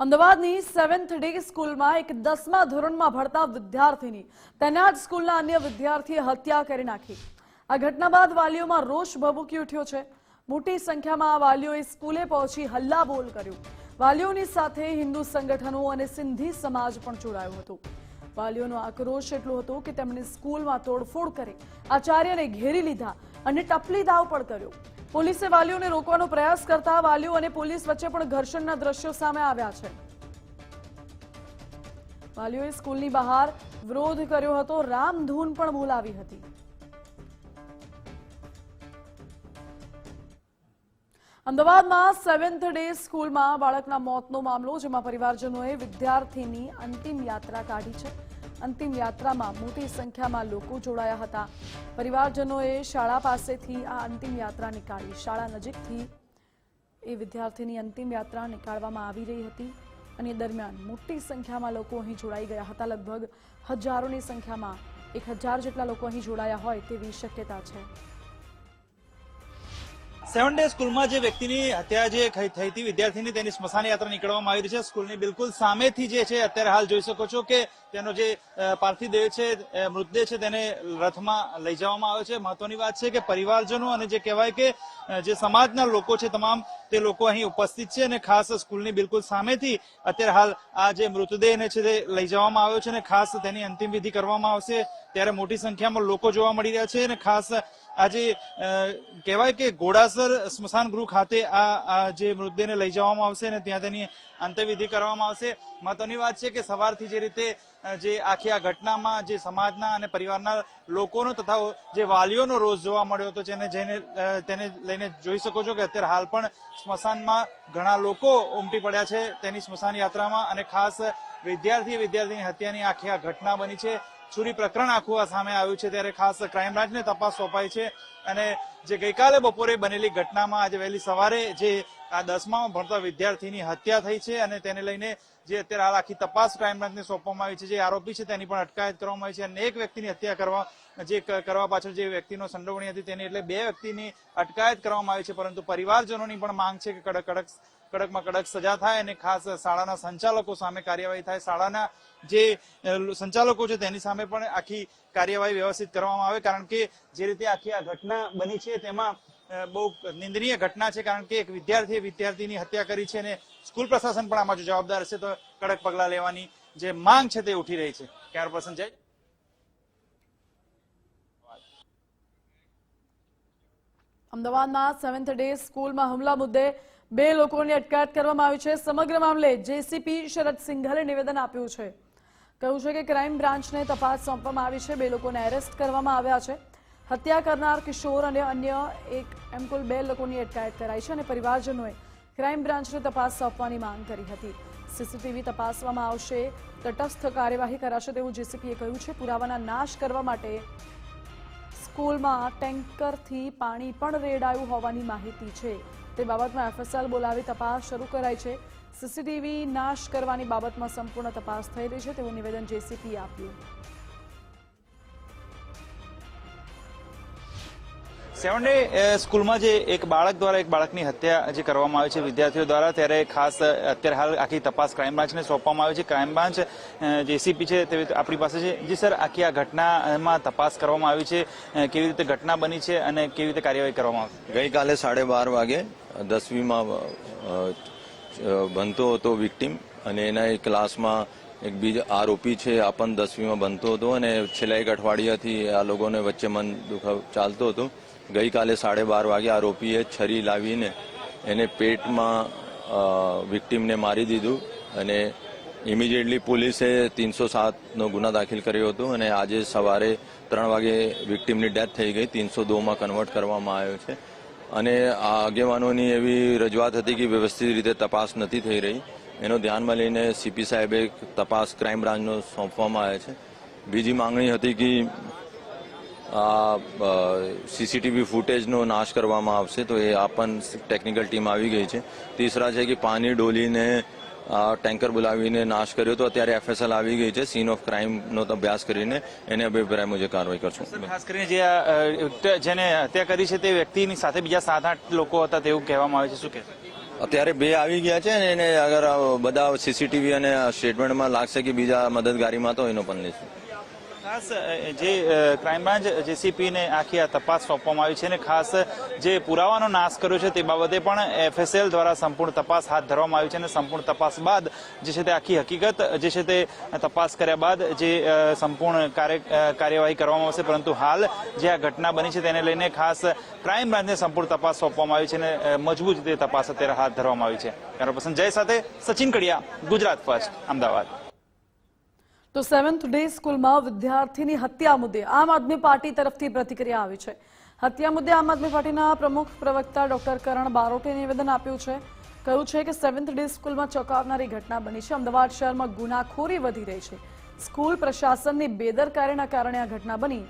અમદાવાદની seventh day સ્કૂલમાં એક દસમા ધોરણમાં ભણતા વિદ્યાર્થીની તેના જ સ્કૂલના અન્ય વિદ્યાર્થીએ હત્યા કરી નાખી. આ ઘટના બાદ વાલીઓમાં રોષ ભભૂકી ઉઠ્યો છે. મોટી સંખ્યામાં વાલીઓએ સ્કૂલે પહોંચી હલ્લાબોલ કર્યું. વાલીઓની સાથે હિન્દુ સંગઠનો અને સિંધી સમાજ પણ જોડાયું હતું. વાલીઓનો આક્રોશ એટલો હતો કે તેમણે સ્કૂલમાં તોડફોડ કરી, આચાર્યને ઘેરી લીધા અને ટપલી દાવ પણ કર્યો. પોલીસે વાલીઓને રોકવાનો પ્રયાસ કરતા વાલીઓ અને પોલીસ વચ્ચે પણ ઘર્ષણના દ્રશ્યો સામે આવ્યા છે. વાલીઓએ સ્કૂલની બહાર વિરોધ કર્યો હતો, રામધૂન પણ બોલાવી હતી. અમદાવાદમાં સેવન્થ ડે સ્કૂલમાં બાળકના મોતનો મામલો, જેમાં પરિવારજનોએ વિદ્યાર્થીની અંતિમ યાત્રા કાઢી છે. અંતિમ યાત્રામાં મોટી સંખ્યામાં લોકો જોડાયા હતા. પરિવારજનોએ શાળા પાસેથી આ અંતિમ યાત્રા નીકાળી. શાળા નજીકથી એ વિદ્યાર્થીની અંતિમ યાત્રા નીકાળવામાં આવી રહી હતી અને દરમિયાન મોટી સંખ્યામાં લોકો અહીં જોડાઈ ગયા હતા. લગભગ હજારોની સંખ્યામાં એક હજાર જેટલા લોકો અહીં જોડાયા હોય તેવી શક્યતા છે. સેવન ડે સ્કૂલમાં જે વ્યક્તિની હત્યા જે થઈ હતી, વિદ્યાર્થીની તેની સ્મશાન યાત્રા નીકળવામાં આવી રહી છે. સ્કૂલની બિલકુલ સામેથી જે છે, અત્યારે હાલ જોઈ શકો છો કે તેનો જે પાર્થિવ છે મૃતદેહ છે, તેને રથમાં લઈ જવામાં આવ્યો છે. મહત્વની વાત છે કે પરિવારજનો અને જે કહેવાય કે જે સમાજના લોકો છે, તમામ તે લોકો અહીં ઉપસ્થિત છે અને ખાસ સ્કૂલની બિલકુલ સામેથી અત્યારે હાલ આ જે મૃતદેહને છે તે લઈ જવામાં આવ્યો છે અને ખાસ તેની અંતિમ વિધિ કરવામાં આવશે. ત્યારે મોટી સંખ્યામાં લોકો જોવા મળી રહ્યા છે અને ખાસ આજે કહેવાય કે ઘોડાસર સ્મશાન ગૃહ ખાતે આ જે મૃતદેહને લઈ જવામાં આવશે અને ત્યાં તેની અંત્યવિધિ કરવામાં આવશે. મહત્વની વાત છે કે સવારથી જે રીતે જે આખી આ ઘટનામાં જે સમાજના અને પરિવારના લોકોનો તથા જે વાલીઓનો રોષ જોવા મળ્યો હતો, જેને જઈને તેને લઈને જોઈ શકો છો કે અત્યારે હાલ પણ સ્મશાનમાં ઘણા લોકો ઉમટી પડ્યા છે તેની સ્મશાન યાત્રામાં અને ખાસ વિદ્યાર્થી વિદ્યાર્થીની હત્યાની આખી આ ઘટના બની છે. છુરી પ્રકરણ આખું આ સામે આવ્યું છે ત્યારે ખાસ ક્રાઇમ બ્રાન્ચને તપાસ સોંપાઈ છે અને જે ગઈકાલે બપોરે બનેલી ઘટનામાં આજે વહેલી સવારે જે આ દસમામાં ભણતા વિદ્યાર્થીની હત્યા થઈ છે અને તેને લઈને જે અત્યારે હાલ આખી તપાસ ક્રાઇમ બ્રાન્ચને સોંપવામાં આવી છે, જે આરોપી છે તેની પણ અટકાયત કરવામાં આવી છે અને એક વ્યક્તિની હત્યા કરવા, જે કરવા પાછળ જે વ્યક્તિનો સંડોવણી હતી તેની એટલે બે વ્યક્તિની અટકાયત કરવામાં આવી છે, પરંતુ પરિવારજનોની પણ માંગ છે કે કડક કડક કડકમાં કડક સજા થાય અને ખાસ શાળાના સંચાલકો સામે કાર્યવાહી થાય. શાળાના જે સંચાલકો છે તેની સામે પણ આખી કાર્યવાહી વ્યવસ્થિત કરવામાં આવે. કારણ કે જે રીતે આખી આ ઘટના બની છે તેમાં બહુ નિંદનીય ઘટના છે. કારણ કે એક વિદ્યાર્થીએ વિદ્યાર્થીની હત્યા કરી છે અને સ્કૂલ પ્રશાસન પણ આમાં જો જવાબદાર હશે તો કડક પગલાં લેવાની જે માંગ છે તે ઉઠી રહી છે. ક્યારે પસંદ જાય. અમદાવાદના સેવન્થ ડે સ્કૂલમાં હુમલા મુદ્દે બે લોકોની અટકાયત કરવામાં આવી છે. સમગ્ર મામલે જેસીપી શરદ સિંઘલે નિવેદન આપ્યું છે. કહ્યું છે કે ક્રાઇમ બ્રાન્ચને તપાસ સોંપવામાં આવી છે. બે લોકોને એરેસ્ટ કરવામાં આવ્યા છે. હત્યા કરનાર કિશોર અને અન્ય એક એમ કુલ બે લોકોની અટકાયત કરાઈ છે અને પરિવારજનોએ ક્રાઇમ બ્રાન્ચને તપાસ સોંપવાની માંગ કરી હતી. સીસીટીવી તપાસવામાં આવશે. તટસ્થ કાર્યવાહી કરાશે તેવું જેસીપીએ કહ્યું છે. પુરાવાના નાશ કરવા માટે સ્કૂલમાં ટેન્કરથી પાણી પણ રેડાયું હોવાની માહિતી છે. તે બાબતમાં એફએસએલ બોલાવી તપાસ શરૂ કરાઈ છે. સીસીટીવી નાશ કરવાની બાબતમાં સંપૂર્ણ તપાસ થઈ રહી છે. તેવું નિવેદન જેસીપીએ આપ્યું. સેવન સ્કૂલમાં જે એક બાળક દ્વારા એક બાળકની હત્યા જે કરવામાં આવી છે વિદ્યાર્થીઓ દ્વારા ત્યારે ખાસ અત્યારે હાલ આખી તપાસ ક્રાઇમ બ્રાન્ચને સોંપવામાં આવી છે. ક્રાઇમ બ્રાન્ચ જેસીપી છે તે આપણી પાસે છે. જી સર આખી આ ઘટનામાં તપાસ કરવામાં આવી છે. કેવી રીતે ઘટના બની છે અને કેવી રીતે કાર્યવાહી કરવામાં આવી ગઈકાલે સાડે બાર વાગે દસમીમાં અ, હતો વિક્ટીમ અને એના એક ક્લાસમાં એક બીજો આરોપી છે આ પણ દસમીમાં બનતો હતો અને છેલ્લા એક અઠવાડિયાથી આ લોકોને વચ્ચે મન દુખાવ ચાલતો હતો. ગઈકાલે સાડે બાર વાગે આરોપીએ છરી લાવીને એને પેટમાં વિક્ટીમને મારી દીધું અને ઇમિડિયેટલી પોલીસે ત્રણસો સાતનો ગુના દાખલ કર્યો હતો અને આજે સવારે ત્રણ વાગે વિક્ટીમની ડેથ થઈ ગઈ. ત્રણસો દોમાં કન્વર્ટ કરવામાં આવ્યો છે. અને આ આગેવાનોની એવી રજૂઆત હતી કે વ્યવસ્થિત રીતે તપાસ નથી થઈ રહી. એનો ધ્યાનમાં લઈને સીપી સાહેબે તપાસ ક્રાઇમ બ્રાન્ચનો સોંપવામાં આવે છે. બીજી માંગણી હતી કે આ સીસીટીવી ફૂટેજનો નાશ કરવામાં આવશે તો એ આ પણ ટેકનિકલ ટીમ આવી ગઈ છે. તીસરા છે કે પાણી ડોલીને ટેન્કર બોલાવીને નાશ કર્યો તો અત્યારે એફએસએલ આવી ગઈ છે. સીન ઓફ ક્રાઇમનો અભ્યાસ કરીને એને અભિપ્રાય મુજબ કાર્યવાહી કરશું. ખાસ કરીને જે જેને હત્યા કરી છે તે વ્યક્તિની સાથે બીજા સાત આઠ લોકો હતા તેવું કહેવામાં આવે છે. શું કે અત્યારે બે આવી ગયા છે ને એને અગર બધા સીસીટીવી અને સ્ટેટમેન્ટમાં લાગશે કે બીજા મદદગારીમાં તો એનો પણ લઈશું ખાસ જે ક્રાઇમ બ્રાન્ચ જેસીપીને આખી આ તપાસ સોંપવામાં આવી છે અને ખાસ, જે પુરાવાનો નાશ કર્યો છે તે બાબતે પણ એફએસએલ દ્વારા સંપૂર્ણ તપાસ હાથ ધરવામાં આવી છે અને સંપૂર્ણ તપાસ બાદ જે છે તે આખી હકીકત, જે છે તે તપાસ કર્યા બાદ જે સંપૂર્ણ કાર્ય કાર્યવાહી કરવામાં આવશે. પરંતુ હાલ જે આ ઘટના બની છે તેને લઈને ખાસ ક્રાઇમ બ્રાન્ચને સંપૂર્ણ તપાસ સોંપવામાં આવી છે અને મજબૂત રીતે તપાસ અત્યારે હાથ ધરવામાં આવી છે. કેમેરા પર્સન જય સાથે સચિન કડિયા, ગુજરાત ફર્સ્ટ, અમદાવાદ. તો સેવન્થ ડે સ્કૂલમાં વિદ્યાર્થીની હત્યા મુદ્દે આમ આદમી પાર્ટી તરફથી પ્રતિક્રિયા આવી છે. હત્યા મુદ્દે આમ આદમી પાર્ટીના પ્રમુખ પ્રવક્તા ડોક્ટર કરણ બારોટે નિવેદન આપ્યું છે. કહ્યું છે કે સેવન્થ ડે સ્કૂલમાં ચોંકાવનારી ઘટના બની છે. અમદાવાદ શહેરમાં ગુનાખોરી વધી રહી છે. સ્કૂલ પ્રશાસનની બેદરકારીના કારણે આ ઘટના બની.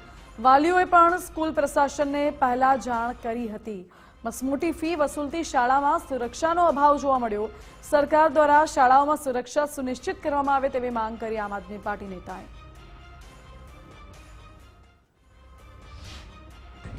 વાલીઓએ પણ સ્કૂલ પ્રશાસનને પહેલા જાણ કરી હતી. મસમોટી ફી વસૂલતી શાળામાં સુરક્ષાનો અભાવ જોવા મળ્યો. સરકાર દ્વારા શાળાઓમાં સુરક્ષા સુનિશ્ચિત કરવામાં આવે તેવી માંગ કરી આમ આદમી પાર્ટી નેતાએ.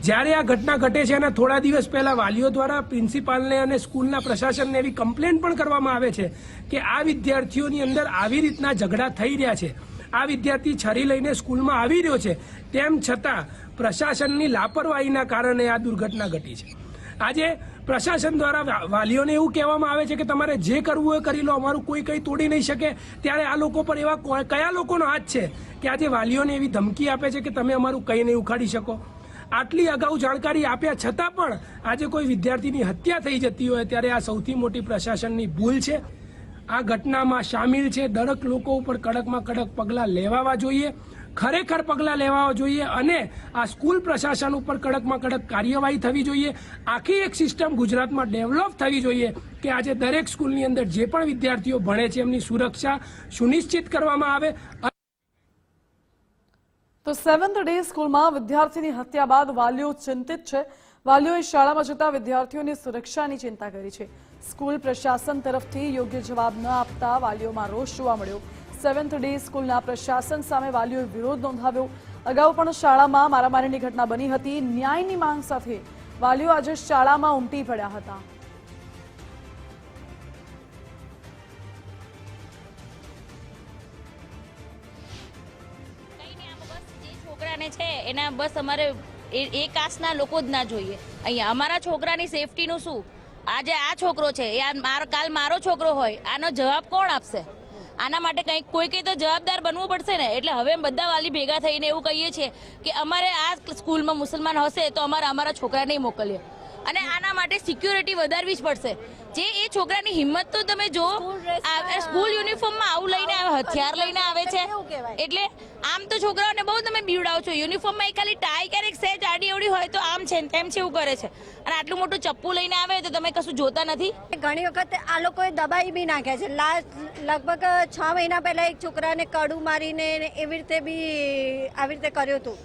જ્યારે આ ઘટના ઘટે છે અને થોડા દિવસ પહેલા વાલીઓ દ્વારા પ્રિન્સિપાલને અને સ્કૂલના પ્રશાસનને એવી કમ્પ્લેન પણ કરવામાં આવે છે કે આ વિદ્યાર્થીઓની અંદર આવી રીતના ઝઘડા થઈ રહ્યા છે. આ વિદ્યાર્થી છરી લઈને સ્કૂલમાં આવી રહ્યો છે. તેમ છતાં પ્રશાસનની લાપરવાહીના કારણે આ દુર્ઘટના ઘટી છે. આજે પ્રશાસન દ્વારા વાલીઓને એવું કહેવામાં આવે છે કે તમારે જે કરવું હોય કરી લો, અમારું કોઈ કંઈ તોડી નહીં શકે. ત્યારે આ લોકો પર એવા કયા લોકોનો હાથ છે કે આજે વાલીઓને એવી ધમકી આપે છે કે તમે અમારું કંઈ નહીં ઉખાડી શકો? આટલી અગાઉ જાણકારી આપ્યા છતાં પણ આજે કોઈ વિદ્યાર્થીની હત્યા થઈ જતી હોય ત્યારે આ સૌથી મોટી પ્રશાસનની ભૂલ છે. આ ઘટનામાં સામેલ છે. દરેક લોકો ઉપર કડકમાં કડક પગલાં લેવાવા જોઈએ. ખરેખર પગલાં લેવા જોઈએ અને આ સ્કૂલ પ્રશાસન ઉપર કડકમાં કડક કાર્યવાહી થવી જોઈએ. આખી એક સિસ્ટમ ગુજરાતમાં ડેવલપ થવી જોઈએ કે આજે દરેક સ્કૂલની અંદર જે પણ વિદ્યાર્થીઓ ભણે છે એમની સુરક્ષા સુનિશ્ચિત કરવામાં આવે. તો સેવન્થ ડે સ્કૂલમાં વિદ્યાર્થીની હત્યા બાદ વાલીઓ ચિંતિત છે. વાલીઓએ શાળામાં જતા વિદ્યાર્થીઓની સુરક્ષાની ચિંતા કરી છે. સ્કૂલ પ્રશાસન તરફથી યોગ્ય જવાબ ન આપતા વાલીઓમાં રોષ જોવા મળ્યો. સેવન્થ ડે સ્કૂલના પ્રશાસન સામે વાલીઓએ વિરોધ નોંધાવ્યો. અગાઉ પણ શાળામાં મારામારીની ઘટના બની હતી. ન્યાયની માંગ સાથે વાલીઓ આજે શાળામાં ઉમટી પડ્યા હતા. છોકરાને છે, એના બસ અમારે એ કાસ્ટના લોકો જ ના જોઈએ. અહીંયા અમારા છોકરાની સેફટીનું શું? આજે આ છોકરો છે, એ કાલ મારો છોકરો હોય, આનો જવાબ કોણ આપશે? આના માટે કંઈક કોઈ કંઈ તો જવાબદાર બનવું પડશે ને? એટલે હવે બધા વાલી ભેગા થઈને એવું કહીએ છીએ કે અમારે આ સ્કૂલમાં મુસલમાન હશે તો અમારે અમારા છોકરાને મોકલીએ. અને આના માટે સિક્યુરિટી વધારવી જ પડશે. જે એ છોકરાની હિંમત તો તમે જો સ્કૂલ યુનિફોર્મમાં આવું લઈને આવે હથિયાર લઈને આવે છે. એટલે આમ તો છોકરાઓને બહુ તમે બીવડાવો છો. યુનિફોર્મમાં એ ખાલી ટાઈ ક્યારેક સેજ આડી અવડી હોય તો આમ છે તેમ છે એવું કરે છે. અને આટલું મોટું ચપ્પુ લઈને આવે તો તમે કશું જોતા નથી? ઘણી વખત આ લોકોએ દબાઈ બી નાખ્યા છે. લાસ્ટ લગભગ છ મહિના પહેલા એક છોકરાને કડું મારીને એવી રીતે બી આવી રીતે કર્યું હતું.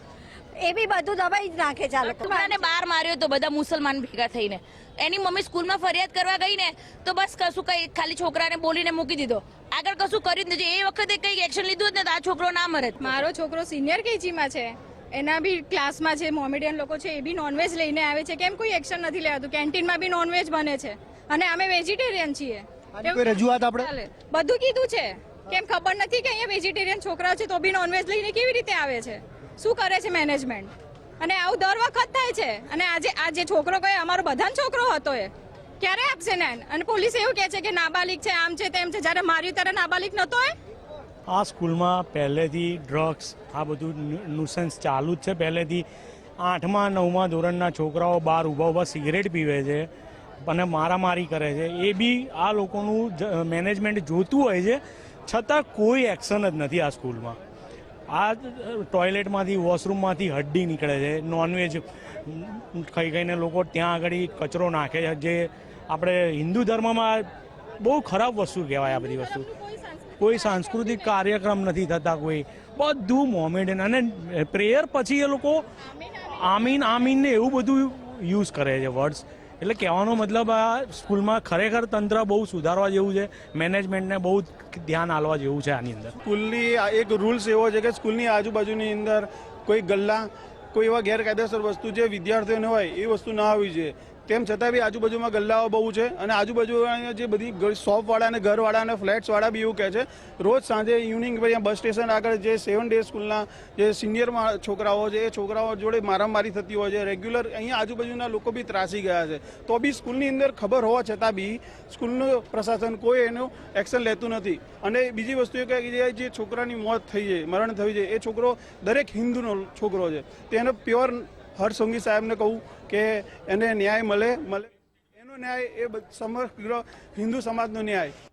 એ બી બધું દબાઈ જ નાખે છે આ લોકો. છોકરાને બાર માર્યો તો બધા મુસલમાન ભેગા થઈને. એની મમ્મી સ્કૂલમાં ફરિયાદ કરવા ગઈ ને તો બસ કશું કઈ ખાલી છોકરાને બોલીને મૂકી દીધો. આગળ કશું કરી જ નથી. એ વખતે કઈ એક્શન લીધું જ ને તો આ છોકરો ના મરે. મારો છોકરો સિનિયર કેજીમાં છે. એના બી ક્લાસમાં જે મોમેડિયન લોકો છે એ બી નોનવેજ લઈને આવે છે. કેમ કોઈ એક્શન નથી લેવાતું? કેન્ટીનમાં બી નોનવેજ બને છે. અને અમે વેજીટેરિયન છીએ. રજૂઆત આપણે? બધું કીધું છે. કેમ ખબર નથી કે અહીંયા વેજીટેરિયન છોકરાઓ છે તો બી નોનવેજ લઈને કેવી રીતે આવે છે? શું કરે છે મેનેજમેન્ટ અને આવું દર વખત થાય છે. અને આજે આ જે છોકરો કહે અમારો બધાનો છોકરો હતો એ. ક્યારે આપશે ને અને પોલીસ એવું કહે છે કે નાબાલિક છે, આમ છે, તેમ છે. જ્યારે માર્યું ત્યારે નાબાલિક નહોતો એ? આ સ્કૂલમાં પહેલેથી ડ્રગ્સ આ બધું ન્યુસન્સ ચાલુ જ છે. પહેલેથી આઠમા, નવમા ધોરણના છોકરાઓ બહાર ઊભા ઊભા સિગરેટ પીવે છે અને મારામારી કરે છે. એ બી આ લોકોનું મેનેજમેન્ટ જોતું હોય છે, છતાં કોઈ એક્શન જ નથી આ સ્કૂલમાં. આ ટોયલેટમાંથી વોશરૂમમાંથી હડ્ડી નીકળે છે નોનવેજ ખાઈ ખાઈને લોકો ત્યાં આગળ કચરો નાખે છે. જે આપણે હિન્દુ ધર્મમાં બહુ ખરાબ વસ્તુ કહેવાય આ બધી વસ્તુ. કોઈ સાંસ્કૃતિક કાર્યક્રમ નથી થતા કોઈ. બધું મોમેડન અને પ્રેયર પછી એ લોકો આમીન આમીનને એવું બધું યુઝ કરે છે વર્ડ્સ એટલે કહેવાનો મતલબ આ સ્કૂલમાં ખરેખર તંત્ર બહુ સુધારવા જેવું છે, મેનેજમેન્ટને બહુ ધ્યાન આપવા જેવું છે આની અંદર. સ્કૂલની એક રૂલ્સ એવો છે કે સ્કૂલની આજુબાજુની અંદર કોઈ ગલ્લા, કોઈ એવા ગેરકાયદેસર વસ્તુ જે વિદ્યાર્થીઓને હોય એ વસ્તુ ના હોવી જોઈએ. તેમ છતાં બી આજુબાજુમાં ગલ્લાઓ બહુ છે અને આજુબાજુ જે બધી શોપવાળા અને ઘરવાળા અને ફ્લેટ્સવાળા બી એવું કહે છે, રોજ સાંજે ઇવનિંગ પર બસ સ્ટેશન આગળ જે સેવન ડે સ્કૂલના જે સિનિયર છોકરાઓ છે, એ છોકરાઓ જોડે મારામારી થતી હોય છે. રેગ્યુલર અહીંયા આજુબાજુના લોકો બી ત્રાસી ગયા છે. તો બી સ્કૂલની અંદર ખબર હોવા છતાં બી સ્કૂલનું પ્રશાસન કોઈ એનું એક્શન લેતું નથી. અને બીજી વસ્તુ એ કે જે- છોકરાની મોત થઈ છે, મરણ થયું છે, એ છોકરો દરેક હિન્દુનો છોકરો છે. તેને પ્યોર હર્ષસંઘી સાહેબને કહું કે એને ન્યાય મળે મળે. એનો ન્યાય એ સમગ્ર હિન્દુ સમાજનો ન્યાય.